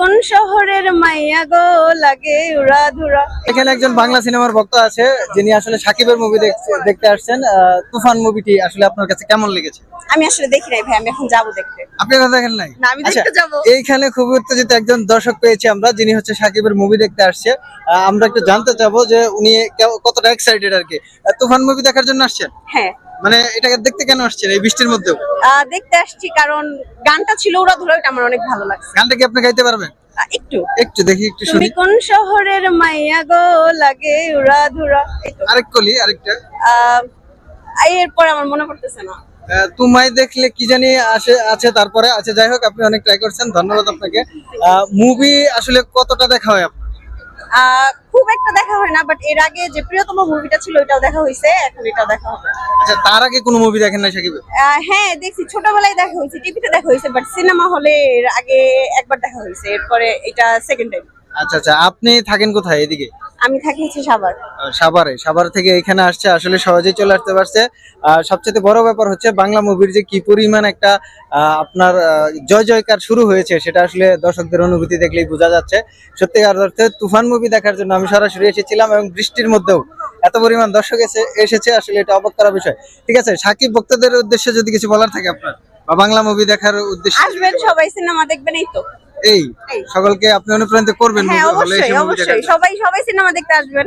কোন শহরের মাইয়া গো লাগে উড়া ধুরা? এখানে একজন বাংলা সিনেমার ভক্ত আছে যিনি আসলে সাকিবের মুভি দেখতে আসছেন। তুফান মুভিটি আসলে আপনার কাছে কেমন লেগেছে? আমি আসলে দেখি নাই ভাই আমি এখন যাব দেখতে। আপনি কথা দেখেন নাই? না, আমি দেখতে আচ্ছা, যাব। এইখানে খুব উত্তেজিত একজন দর্শক পেয়েছি আমরা যিনি হচ্ছে সাকিবের মুভি দেখতে আসছে। আমরা একটু জানতে চাবো যে উনি কতটা এক্সাইটেড আর কি। তুফান মুভি দেখার জন্য আসছেন? হ্যাঁ। মানে এটাকে দেখতে কেন আসছেন এই বৃষ্টির মধ্যেও? দেখতে আসছি কারণ গানটা ছিল উড়া ধুরা ওটা আমার অনেক ভালো লাগছে। গানটা কি আপনি গাইতে পারবেন? একটু। একটু দেখি একটু তুমি শুনি কোন শহরের মাইয়া গো? লাগে উড়া ধুরা। আরেক কলি আরেকটা। এরপর আমার মনে পড়তেছে না। তোমায় দেখলে কি জানি আসে আছে তারপরে আচ্ছা যাই হোক আপনি অনেক ট্রাই করছেন ধন্যবাদ আপনাকে। মুভি আসলে কতটা দেখা হয় আপনার? একটা দেখা হয় না বাট এর আগে যে প্রিয়তম মুভিটা ছিল ওটাও দেখা হয়েছে এখন এটাও দেখা হবে। আচ্ছা তার আগে কোনো মুভি দেখেন না সাকিব? হ্যাঁ দেখছি ছোটবেলায় দেখা হয়েছে টিভিতে দেখা হয়েছে বাট সিনেমা হলে এর আগে একবার দেখা হয়েছে এরপরে এটা সেকেন্ড টাইম আচ্ছা আচ্ছা আপনি থাকেন কোথায় এদিকে? আমি থাকি হচ্ছে সাভার। সাভারে। সাভার থেকে এখানে আসছে আসলে সহজেই চলে আসতে পারছে। আর সবচেয়ে বড় ব্যাপার হচ্ছে বাংলা মুভির যে কি পরিমাণ একটা আপনার জয় জয়কার শুরু হয়েছে সেটা আসলে দর্শকদের অনুভূতি দেখলেই বোঝা যাচ্ছে। সত্যিকার অর্থে তুফান মুভি দেখার জন্য আমি সরাসরি এসেছিলাম এবং বৃষ্টির মধ্যেও এত পরিমাণ দর্শক এসে এসেছে আসলে এটা অবাক করার বিষয়। ঠিক আছে সাকিব ভক্তদের উদ্দেশ্যে যদি কিছু বলার থাকে আপনার? বা বাংলা মুভি দেখার উদ্দেশ্যে আসবেন সবাই সিনেমা দেখবেন এই তো। এই। সকলকে আপনি অনুপ্রাণিত করবেন হ্যাঁ অবশ্যই অবশ্যই সবাই সবাই সিনেমা দেখতে আসবেন